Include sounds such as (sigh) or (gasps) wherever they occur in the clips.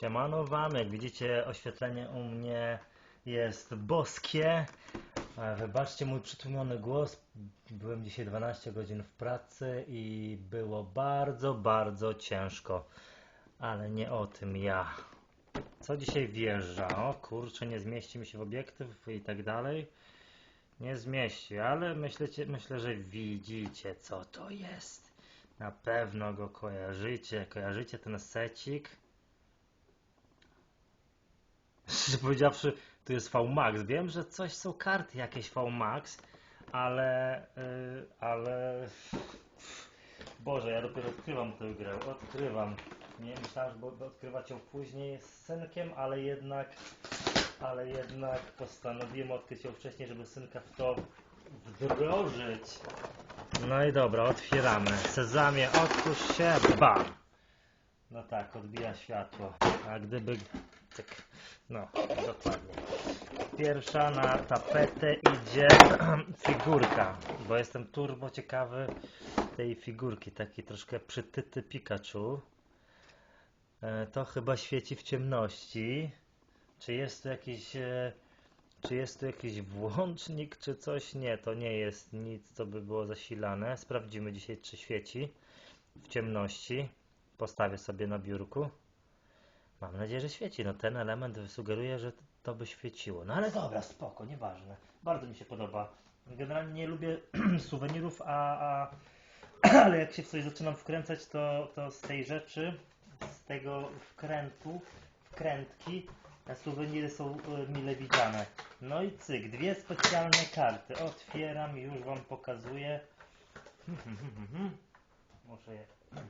Siemano wam, jak widzicie oświetlenie u mnie jest boskie. E, Wybaczcie mój przytłumiony głos. Byłem dzisiaj 12 godzin w pracy i było bardzo, bardzo ciężko. Ale nie o tym ja. Co dzisiaj wjeżdża? O kurczę, nie zmieści mi się w obiektyw i tak dalej. Nie zmieści, ale myślę, że widzicie co to jest. Na pewno go kojarzycie. Kojarzycie ten secik? Szczerze powiedziawszy, tu jest VMAX. Wiem, że coś są karty jakieś VMAX, ale. Yy, ale. Boże, ja dopiero odkrywam tę grę. Odkrywam. Nie myślałem, że bo- odkrywać ją później z synkiem, ale jednak. Ale jednak postanowiłem odkryć ją wcześniej, żeby synka w to wdrożyć. No i dobra, otwieramy. Sezamie, otwórz się, bam! No tak, odbija światło. A gdyby... Tak, no, dokładnie. Pierwsza na tapetę idzie (clears throat) figurka, bo jestem turbo ciekawy tej figurki, taki troszkę przytyty Pikachu. E, To chyba świeci w ciemności. Czy jest tu jakiś... e, Czy jest tu jakiś włącznik, czy coś? Nie, to nie jest nic, co by było zasilane. Sprawdzimy dzisiaj, czy świeci w ciemności. Postawię sobie na biurku. Mam nadzieję, że świeci. No ten element sugeruje, że to by świeciło. No ale dobra, spoko, nieważne. Bardzo mi się podoba. Generalnie nie lubię (clears throat) suwenirów, a, a (clears throat) ale jak się w coś zaczynam wkręcać, to, to z tej rzeczy, z tego wkrętu, wkrętki, suweniry są e, mile widziane. No i cyk, dwie specjalne karty. Otwieram, już wam pokazuję. (laughs) Muszę je. (clears throat)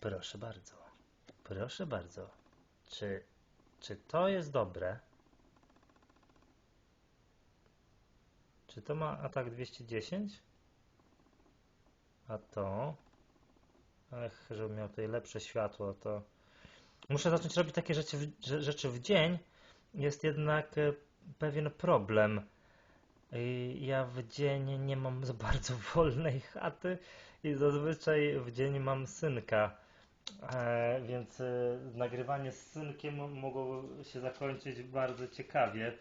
Proszę bardzo. Proszę bardzo. Czy, czy to jest dobre? Czy to ma atak 210? A to? Ech, żebym miał tutaj lepsze światło, to... Muszę zacząć robić takie rzeczy w, rze- rzeczy w dzień. Jest jednak e, pewien problem. Ja w dzień nie mam za bardzo wolnej chaty i zazwyczaj w dzień mam synka. E, więc e, nagrywanie z synkiem mogło się zakończyć bardzo ciekawie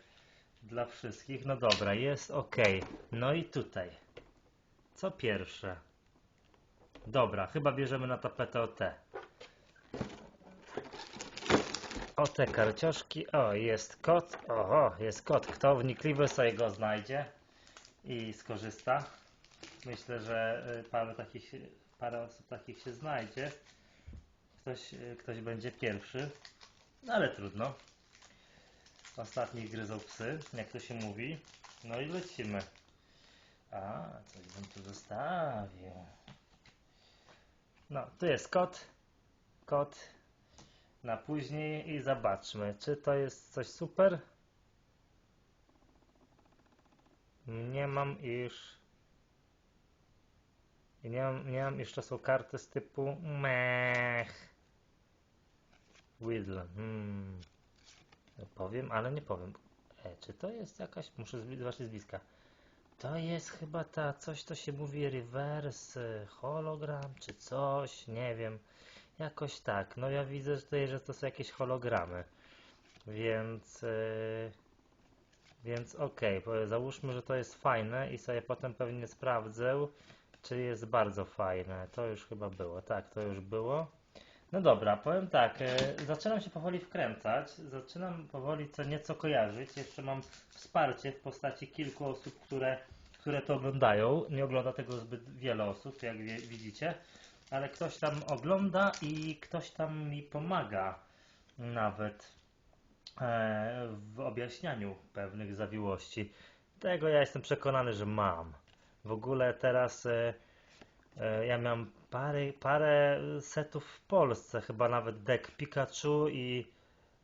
dla wszystkich. No dobra, jest ok. No i tutaj. Co pierwsze? Dobra, chyba bierzemy na tapetę o te. O te karcioszki. O, jest kot. Oho, jest kot. Kto wnikliwy sobie go znajdzie i skorzysta. Myślę, że y, parę, takich, parę osób takich się znajdzie. Ktoś, ktoś będzie pierwszy. No ale trudno. Ostatnich gryzą psy, jak to się mówi. No i lecimy. A, coś bym tu zostawił. No, tu jest kot. Kot na później i zobaczmy, czy to jest coś super. Nie mam iż. Nie mam, nie mam iż są karty z typu mech. Whittle. Hmm. Powiem, ale nie powiem. E, czy to jest jakaś. Muszę zobaczyć z bliska. To jest chyba ta coś, to się mówi reverse hologram, czy coś, nie wiem. Jakoś tak. No ja widzę tutaj, że to są jakieś hologramy. Więc. Yy, więc okej, bo załóżmy, że to jest fajne i sobie potem pewnie sprawdzę, czy jest bardzo fajne. To już chyba było. Tak, to już było. No dobra, powiem tak. yy, zaczynam się powoli wkręcać. Zaczynam powoli co nieco kojarzyć. Jeszcze mam wsparcie w postaci kilku osób, które, które to oglądają. Nie ogląda tego zbyt wiele osób, jak widzicie ale ktoś tam ogląda i ktoś tam mi pomaga nawet e, w objaśnianiu pewnych zawiłości. Tego ja jestem przekonany, że mam. W ogóle teraz e, e, ja miałem parę, parę setów w Polsce, chyba nawet deck Pikachu i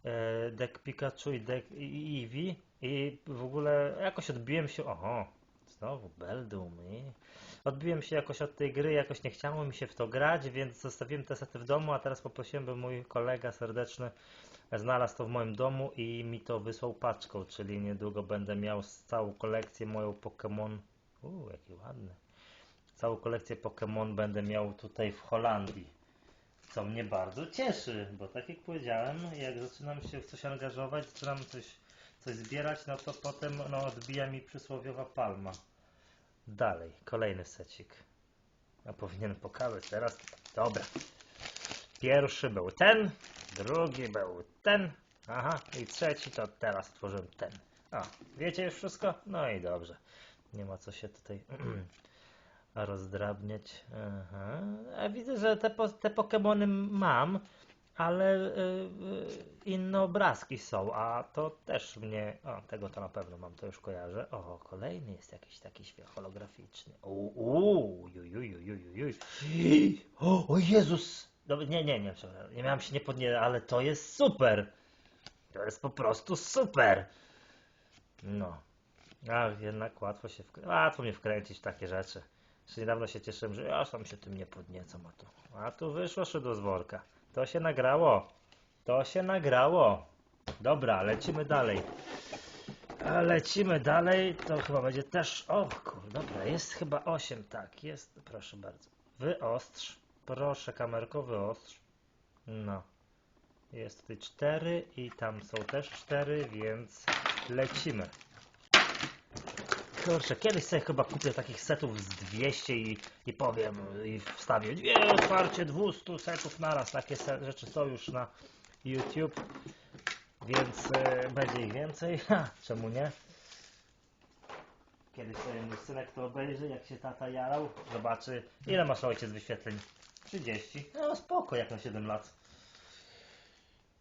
e, deck Pikachu i deck i Eevee i w ogóle jakoś odbiłem się, oho, znowu Beldum i odbiłem się jakoś od tej gry, jakoś nie chciało mi się w to grać, więc zostawiłem te sety w domu, a teraz poprosiłem, by mój kolega serdeczny znalazł to w moim domu i mi to wysłał paczką, czyli niedługo będę miał całą kolekcję moją Pokémon. Uuu, jaki ładny. Całą kolekcję Pokémon będę miał tutaj w Holandii. Co mnie bardzo cieszy, bo tak jak powiedziałem, jak zaczynam się w coś angażować, zaczynam coś, coś zbierać, no to potem no, odbija mi przysłowiowa palma. Dalej, kolejny secik. Ja powinienem pokazać teraz. Dobra. Pierwszy był ten, drugi był ten, aha, i trzeci to teraz tworzyłem ten. A, wiecie już wszystko? No i dobrze. Nie ma co się tutaj (clears throat) rozdrabniać. Aha. A widzę, że te, po, te mam, ale y, y, inne obrazki są, a to też mnie. O, tego to na pewno mam, to już kojarzę. O, kolejny jest jakiś taki świat holograficzny. Uuu. (gasps) O, o Jezus! Nie, nie, nie, przepraszam, nie miałem się nie podnieść, ale to jest super! To jest po prostu super! No. A jednak łatwo się wkrę... łatwo mnie wkręcić w takie rzeczy. Jeszcze niedawno się cieszyłem, że ja sam się tym nie podniecam, a tu, a tu wyszło szydło z worka. To się nagrało. To się nagrało. Dobra, lecimy dalej. Lecimy dalej, to chyba będzie też... O kur, dobra, jest chyba 8, tak, jest, proszę bardzo. Wyostrz, proszę kamerko, wyostrz. No. Jest tutaj 4 i tam są też 4, więc lecimy. Kurczę, kiedyś sobie chyba kupię takich setów z 200 i, i powiem i wstawię dwie otwarcie 200 setów naraz. Takie rzeczy są już na YouTube, więc e, będzie ich więcej. (laughs) Ha, czemu nie? Kiedyś sobie mój synek to obejrzy, jak się tata jarał, zobaczy ile masz ojciec wyświetleń. 30. No spoko, jak na 7 lat.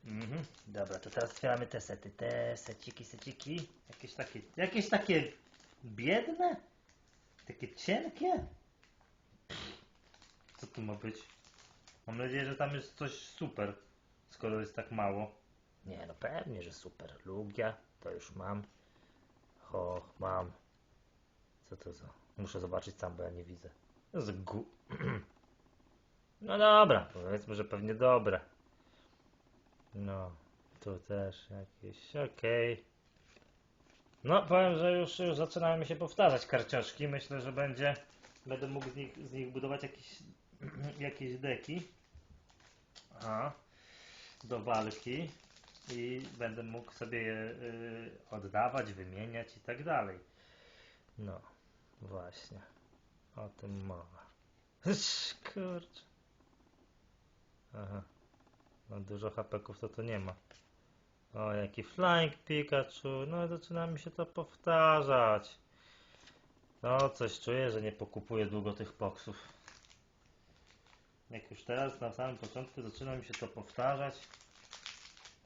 Mhm. Dobra, to teraz otwieramy te sety. Te seciki, seciki. Jakieś takie, jakieś takie biedne? Takie cienkie? Co tu ma być? Mam nadzieję, że tam jest coś super, skoro jest tak mało. Nie, no pewnie, że super. Lugia, to już mam. O, mam. Co to za? Muszę zobaczyć sam, bo ja nie widzę. Jest gu... (clears throat) No dobra, powiedzmy, że pewnie dobre. No, tu też jakieś, okej. No, powiem, że już, już zaczynają mi się powtarzać karcioszki. Myślę, że będzie, będę mógł z nich, z nich budować jakieś, (clears throat) jakieś deki. A, do walki. I będę mógł sobie je y, oddawać, wymieniać i tak dalej. No, właśnie. O tym mowa. (laughs) Kurczę. Aha. No dużo hapeków to to nie ma. O, jaki Flying Pikachu. No zaczyna mi się to powtarzać. No, coś czuję, że nie pokupuję długo tych boksów. Jak już teraz na samym początku zaczyna mi się to powtarzać.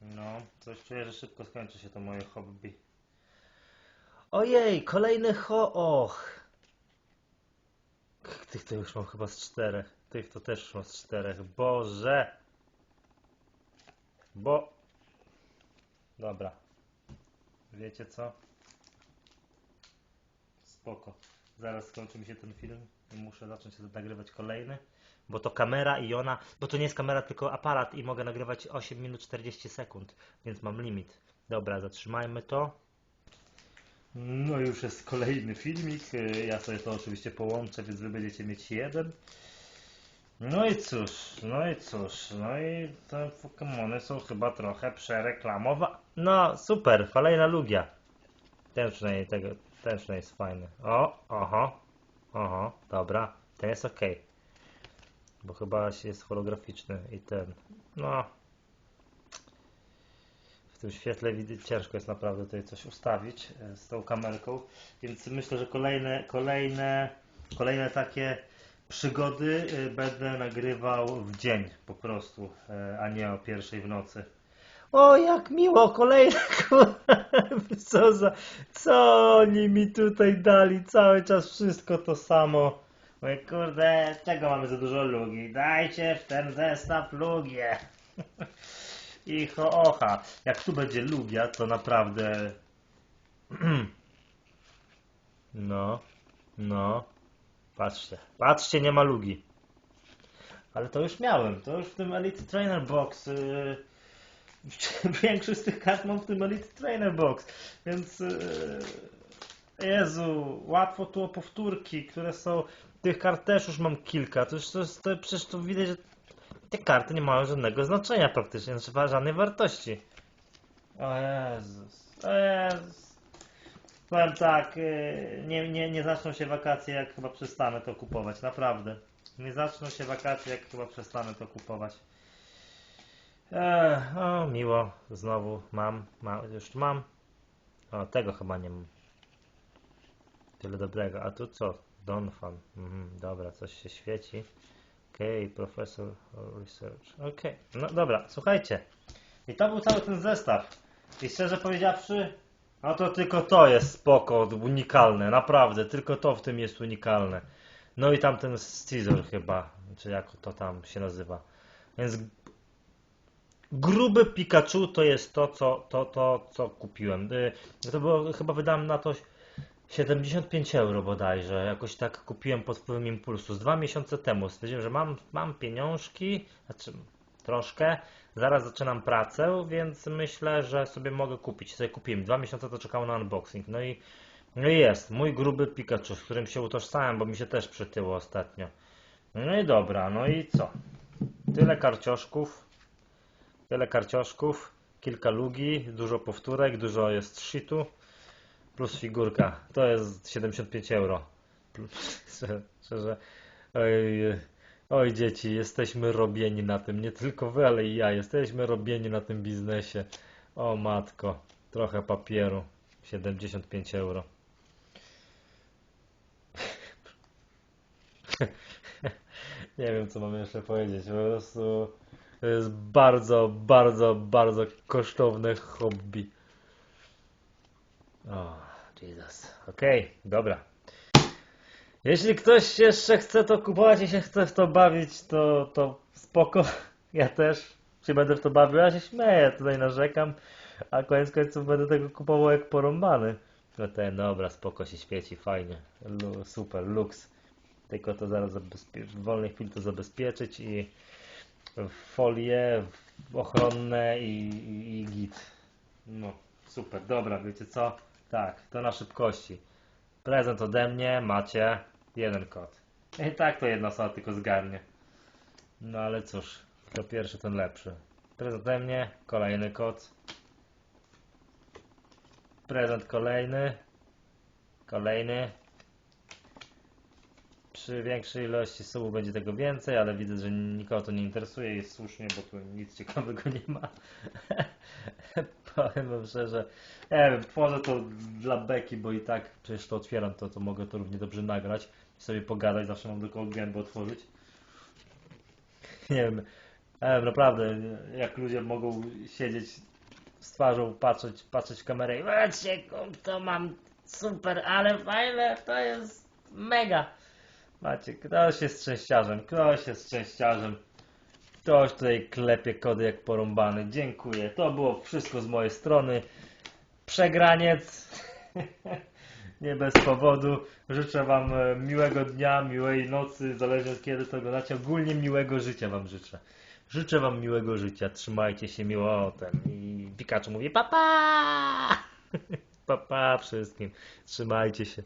No, coś czuję, że szybko skończy się to moje hobby. Ojej, kolejny ho... Och. Tych to już mam chyba z czterech. Tych to też już mam z czterech. Boże! Bo... Dobra. Wiecie co? Spoko. Zaraz skończy mi się ten film muszę zacząć nagrywać kolejny. Bo to kamera i ona... Bo to nie jest kamera, tylko aparat i mogę nagrywać 8 minut 40 sekund. Więc mam limit. Dobra, zatrzymajmy to. No już jest kolejny filmik. Ja sobie to oczywiście połączę, więc wy będziecie mieć jeden. No i cóż, no i cóż, no i te Pokemony są chyba trochę przereklamowane. No super, kolejna Lugia. Ten przynajmniej tego, ten przynajmniej jest fajny. O, oho, oho, dobra, ten jest ok. Bo chyba jest holograficzny i ten, no. W tym świetle widać, ciężko jest naprawdę tutaj coś ustawić e, z tą kamerką, więc myślę, że kolejne, kolejne, kolejne takie przygody y, będę nagrywał w dzień po prostu, y, a nie o pierwszej w nocy. O, jak miło, kolejne (laughs) co za, co oni mi tutaj dali, cały czas wszystko to samo. Mówię, kurde, czego mamy za dużo lugi? Dajcie w ten zestaw lugię. (laughs) I ho, ocha, jak tu będzie lugia, to naprawdę... (clears throat) No, no. Patrzcie, patrzcie, nie ma lugi. Ale to już miałem, to już w tym Elite Trainer Box. Yy, (laughs) większość z tych kart mam w tym Elite Trainer Box, więc yy, Jezu, łatwo tu o powtórki, które są. Tych kart też już mam kilka. To już to, jest- to przecież tu widać, że te karty nie mają żadnego znaczenia praktycznie, znaczy żadnej wartości. O Jezus, o Jezus. Powiem tak, yy, nie, nie, nie zaczną się wakacje, jak chyba przestanę to kupować, naprawdę. Nie zaczną się wakacje, jak chyba przestanę to kupować. Eee, o, miło, znowu mam, już mam. O, tego chyba nie mam. Tyle dobrego. A tu co? Donfan. Mhm, dobra, coś się świeci. Okej, profesor research. Okej, no dobra, słuchajcie. I to był cały ten zestaw. I szczerze powiedziawszy, no to tylko to jest spoko, unikalne, naprawdę, tylko to w tym jest unikalne. No i tamten Scizor chyba, czy jak to tam się nazywa. Więc gruby Pikachu to jest to, co, to, to, co kupiłem. Y, To było, chyba wydałem na to 75 euro bodajże. Jakoś tak kupiłem pod wpływem impulsu. Z dwa miesiące temu stwierdziłem, że mam, mam pieniążki, znaczy troszkę. Zaraz zaczynam pracę, więc myślę, że sobie mogę kupić. Sobie kupiłem. Dwa miesiące to czekało na unboxing. No i, no i jest. Mój gruby Pikachu, z którym się utożsamiam, bo mi się też przytyło ostatnio. No i dobra, no i co? Tyle karcioszków. Tyle karcioszków. Kilka lugi, dużo powtórek, dużo jest shitu plus figurka. To jest 75 euro. (laughs) Szczerze, oj, oj dzieci, jesteśmy robieni na tym. Nie tylko wy, ale i ja. Jesteśmy robieni na tym biznesie. O matko, trochę papieru. 75 euro. (laughs) Nie wiem, co mam jeszcze powiedzieć. Po prostu to jest bardzo, bardzo, bardzo kosztowne hobby. O, Jesus. Okej, dobra. Jeśli ktoś jeszcze chce to kupować i się chce w to bawić, to, to spoko. (laughs) Ja też się będę w to bawił. Ja się śmieję, tutaj narzekam, a koniec końców będę tego kupował jak porąbany. No ten, dobra, spoko się świeci, fajnie. Lu, super, luks. Tylko to zaraz w wolnej chwili to zabezpieczyć i folie ochronne i, i, i git. No, super, dobra, wiecie co? Tak, to na szybkości. Prezent ode mnie, macie jeden kod. (laughs) I tak to jedna osoba tylko zgarnie. No ale cóż, to pierwszy, ten lepszy. Prezent ode mnie, kolejny kod. Prezent kolejny. Kolejny. Przy większej ilości subów będzie tego więcej, ale widzę, że nikogo to nie interesuje i słusznie, bo tu nic ciekawego (laughs) nie ma. Powiem wam szczerze, nie wiem, tworzę to dla beki, bo i tak przecież to otwieram, to, to mogę to równie dobrze nagrać i sobie pogadać, zawsze mam do kogo gębę otworzyć. Nie wiem, nie wiem, naprawdę, jak ludzie mogą siedzieć z twarzą, patrzeć, patrzeć w kamerę i patrzcie, to mam super, ale fajne, to jest mega. Macie, ktoś jest szczęściarzem, ktoś jest szczęściarzem. Ktoś tutaj klepie kody jak porąbany. Dziękuję. To było wszystko z mojej strony. Przegraniec. (laughs) Nie bez powodu. Życzę Wam e, miłego dnia, miłej nocy, zależnie od kiedy to oglądacie. Ogólnie miłego życia Wam życzę. Życzę Wam miłego życia. Trzymajcie się miło. Ten. I Pikachu mówi papa! papa (laughs) wszystkim. Trzymajcie się.